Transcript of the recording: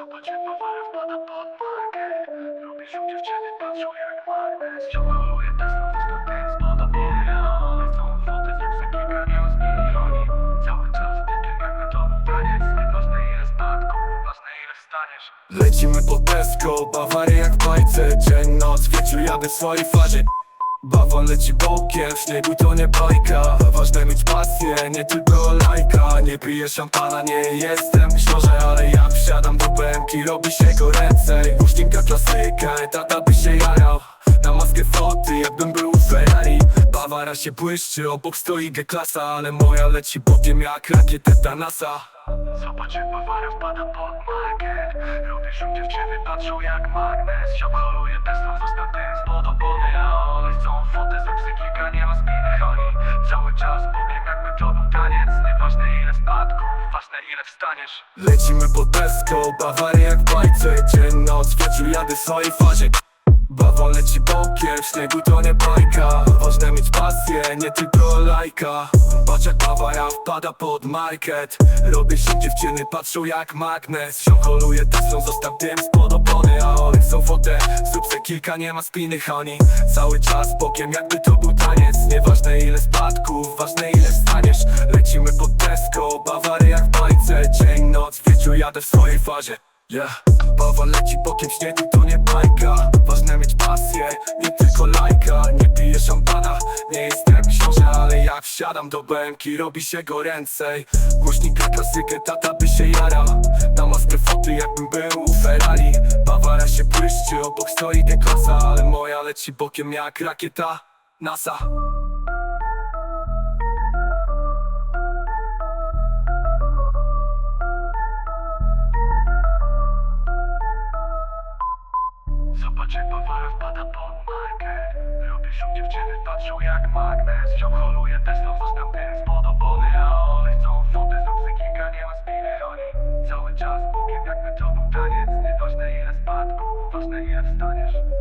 Zobaczcie, Zapatrzywałem pana pod markę Lubię się dziewczyny, patrzą jak magnes Ciągnął je też na występie Spada biera, ale są wody tak z ruksakiego nie uzmijoni Cały czas biegiem jak na to taniec. Ważne ile spadku, ważne ile wstaniesz Lecimy po Tesco, Bawarię jak bajce. Dzień, noc, wieczór jadę w swojej fazie Bawon leci bokiem, w śniegu to nie bajka. Ważne mieć pasję, nie tylko lajka. Nie piję szampana, nie jestem książę Ale jak wsiadam do BMK, robi się goręcej Głośnika klasyka, tata by się jarał Na maskę foty, jakbym był Ferrari. Bawara się błyszczy, obok stoi G-klasa Ale moja leci bokiem jak rakieteta NASA Zobacz jak Bawara wpada pod market Lubię szum dziewczyny patrzą jak magnes. Siop holuje Tesla, został ten spodobany A one chcą fotę za psychika, nie ma spiny honey Cały czas powiem jakby to był taniec. Nieważne ile spadków, ważne ile wstaniesz. Lecimy po Tesco, Bawaria jak w bajce. Dzień, noc, wieczór jadę w swojej fazie. Bawon leci bokiem, w śniegu to nie bajka. Ważne mieć pasję, nie tylko lajka Patrz jak Bawaria wpada pod market. Robię się dziewczyny, patrzą jak magnes. Się holuje Teslą, zostaw dym spod opony A one chcą fotę, zrób se kilka, nie ma spiny honey. Cały czas bokiem, jakby to był taniec. Nieważne ile spadków, ważne ile wstaniesz. Lecimy pod Tesco, Bawaria jak w bajce Dzień, noc, wieczór jadę w swojej fazie. Yeah. Bawon leci bokiem śniegu, to nie bajka Wsiadam do BMK, robi się goręcej Głośnika klasykę, tata by się jarał. Na maskę foty, jakbym był u Ferrari. Bawara się błyszczy, obok stoi D-klasa Ale moja leci bokiem jak rakieta NASA patrzą jak magnes. Siop holuje Tesla, został ten spodobany A one chcą fotę za psychika, nie ma spiny honey Cały czas bokiem jakby to był taniec. Nieważne ile spadków, ważne ile wstaniesz